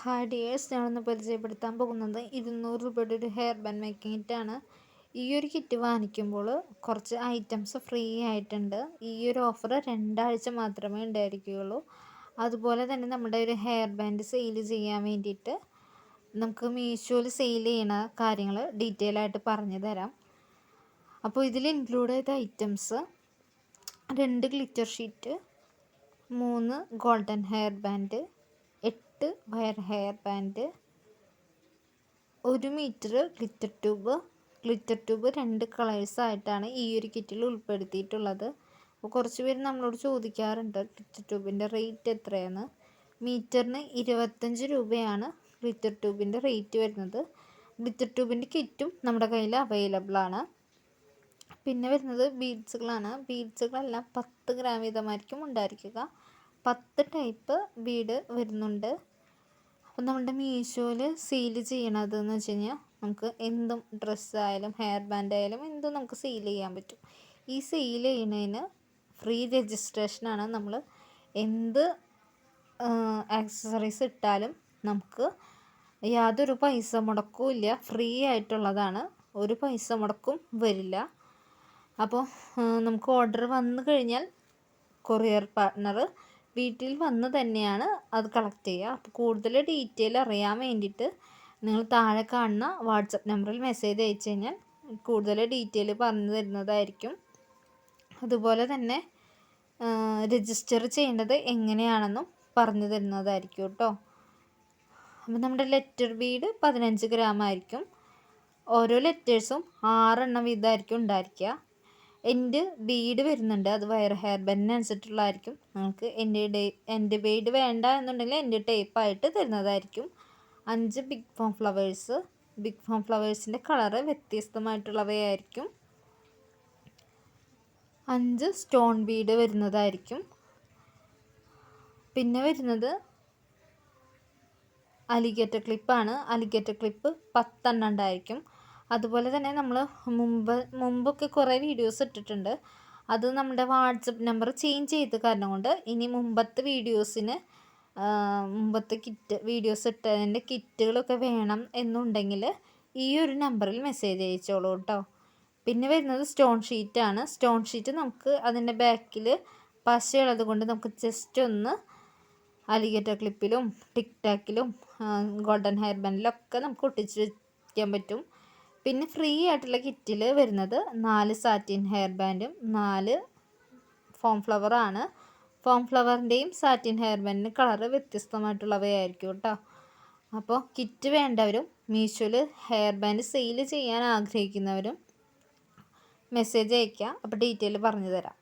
Hi dears ഞാനൊന്ന് പരിചയപ്പെടുത്താൻ പോകുന്നത് ഇരുന്നൂറ് രൂപയുടെ ഒരു ഹെയർ ബാൻഡ് മേക്കിംഗ് കിറ്റാണ് ഈ ഒരു കിറ്റ് വാങ്ങിക്കുമ്പോൾ കുറച്ച് ഐറ്റംസ് ഫ്രീ ആയിട്ടുണ്ട്. ഈ ഒരു ഓഫർ രണ്ടാഴ്ച മാത്രമേ ഉണ്ടായിരിക്കുകയുള്ളൂ. അതുപോലെ തന്നെ നമ്മുടെ ഒരു ഹെയർ ബാൻഡ് സെയിൽ ചെയ്യാൻ വേണ്ടിയിട്ട് നമുക്ക് മീഷോയിൽ സെയിൽ ചെയ്യുന്ന കാര്യങ്ങൾ ഡീറ്റെയിൽ ആയിട്ട് പറഞ്ഞു തരാം. അപ്പോൾ ഇതിൽ ഇൻക്ലൂഡ് ചെയ്ത ഐറ്റംസ് രണ്ട് ഗ്ലിറ്റർ ഷീറ്റ് മൂന്ന് ഗോൾഡൻ ഹെയർ ബാൻഡ് എട്ട് വയർ ഹെയർ ബാൻഡ് ഒരു meter glitter tube. Glitter tube രണ്ട് കളേഴ്സായിട്ടാണ് ഈ ഒരു കിറ്റിൽ ഉൾപ്പെടുത്തിയിട്ടുള്ളത്. അപ്പോൾ കുറച്ച് പേര് നമ്മളോട് ചോദിക്കാറുണ്ട് ഗ്ലിറ്റർ ട്യൂബിന്റെ റേറ്റ് എത്രയാണ്? മീറ്ററിന് ഇരുപത്തഞ്ച് രൂപയാണ് ഗ്ലിറ്റർ ട്യൂബിന്റെ റേറ്റ് വരുന്നത്. ഗ്ലിറ്റർ ട്യൂബിന്റെ കിറ്റും നമ്മുടെ കയ്യിൽ അവൈലബിൾ ആണ്. പിന്നെ വരുന്നത് ബീഡ്സുകളാണ്. ബീഡ്സുകളെല്ലാം പത്ത് ഗ്രാം വീതമായിരിക്കും ഉണ്ടായിരിക്കുക. പത്ത് ടൈപ്പ് ബീഡ് വരുന്നുണ്ട്. അപ്പം നമ്മുടെ മീഷോയിൽ സീൽ ചെയ്യണതെന്ന് വെച്ച് കഴിഞ്ഞാൽ നമുക്ക് എന്തും ഡ്രസ്സായാലും ഹെയർ ബാൻഡ് ആയാലും എന്തും നമുക്ക് സീൽ ചെയ്യാൻ പറ്റും. ഈ സെയിൽ ചെയ്യുന്നതിന് ഫ്രീ രജിസ്ട്രേഷനാണ് നമ്മൾ എന്ത് ആക്സസറീസ് ഇട്ടാലും നമുക്ക് യാതൊരു പൈസ മുടക്കവും ഇല്ല. ഫ്രീ ആയിട്ടുള്ളതാണ്. ഒരു പൈസ മുടക്കും വരില്ല. അപ്പോൾ നമുക്ക് ഓർഡർ വന്നു കഴിഞ്ഞാൽ കൊറിയർ പാർട്ട്ണർ വീട്ടിൽ വന്ന് തന്നെയാണ് അത് കളക്ട് ചെയ്യുക. അപ്പോൾ കൂടുതൽ ഡീറ്റെയിൽ അറിയാൻ വേണ്ടിയിട്ട് നിങ്ങൾ താഴെ കാണുന്ന വാട്സപ്പ് നമ്പറിൽ മെസ്സേജ് അയച്ചു കഴിഞ്ഞാൽ കൂടുതൽ ഡീറ്റെയിൽ പറഞ്ഞു തരുന്നതായിരിക്കും. അതുപോലെ തന്നെ രജിസ്റ്റർ ചെയ്യേണ്ടത് എങ്ങനെയാണെന്നും പറഞ്ഞു തരുന്നതായിരിക്കും കേട്ടോ. അപ്പോൾ നമ്മുടെ ലെറ്റർ ബീഡ് പതിനഞ്ച് ഗ്രാം ആയിരിക്കും. ഓരോ ലെറ്റേഴ്സും ആറെണ്ണം വീതമായിരിക്കും ഉണ്ടായിരിക്കുക. എന്റെ ബീഡ് വരുന്നുണ്ട്. അത് വയർ ഹെയർ ബാൻഡിനനുസരിച്ചുള്ളതായിരിക്കും നമുക്ക് എന്റെ ഡേ എന്റെ ബീഡ് വേണ്ട എന്നുണ്ടെങ്കിൽ എന്റെ ടേപ്പായിട്ട് തരുന്നതായിരിക്കും. അഞ്ച് big foam flowers big foam ഫ്ലവേഴ്സിന്റെ colour വ്യത്യസ്തമായിട്ടുള്ളവയായിരിക്കും. അഞ്ച് സ്റ്റോൺ ബീഡ് വരുന്നതായിരിക്കും. പിന്നെ വരുന്നത് അലിഗേറ്റർ ക്ലിപ്പാണ് അലിഗേറ്റർ ക്ലിപ്പ് പത്തെണ്ണം ഉണ്ടായിരിക്കും. അതുപോലെ തന്നെ നമ്മൾ മുമ്പ് മുമ്പൊക്കെ കുറേ വീഡിയോസ് ഇട്ടിട്ടുണ്ട്. അത് നമ്മുടെ വാട്സപ്പ് നമ്പർ ചേഞ്ച് ചെയ്ത് കാരണം കൊണ്ട് ഇനി മുമ്പത്തെ വീഡിയോസിന് മുമ്പത്തെ കിറ്റ് വീഡിയോസ് ഇട്ടതിന്റെ കിറ്റുകളൊക്കെ വേണം എന്നുണ്ടെങ്കിൽ ഈ ഒരു നമ്പറിൽ മെസ്സേജ് അയച്ചോളൂ കേട്ടോ പിന്നെ വരുന്നത് സ്റ്റോൺ ഷീറ്റാണ് സ്റ്റോൺ ഷീറ്റ് നമുക്ക് അതിന്റെ ബാക്കിൽ പശയുള്ളത് കൊണ്ട് നമുക്ക് ജസ്റ്റ് ഒന്ന് അലിഗേറ്റർ ക്ലിപ്പിലും ടിക് ടാക്കിലും ഗോൾഡൻ ഹെയർ ബാൻഡിലൊക്കെ നമുക്ക് ഒട്ടിച്ച് വയ്ക്കാൻ പറ്റും. പിന്നെ ഫ്രീ ആയിട്ടുള്ള കിറ്റിൽ വരുന്നത് നാല് സാറ്റിൻ ഹെയർ ബാൻഡും നാല് ഫോം ഫ്ലവറാണ് ഫോം ഫ്ലവറിന്റെയും സാറ്റിൻ ഹെയർ ബാൻഡിന്റെ കളറ് വ്യത്യസ്തമായിട്ടുള്ളവയായിരിക്കും കേട്ടോ അപ്പോൾ കിറ്റ് വേണ്ടവരും മീഷോയിൽ ഹെയർ ബാൻഡ് സെയിൽ ചെയ്യാൻ ആഗ്രഹിക്കുന്നവരും മെസ്സേജ് അയയ്ക്കുക അപ്പോൾ ഡീറ്റെയിൽ പറഞ്ഞു തരാം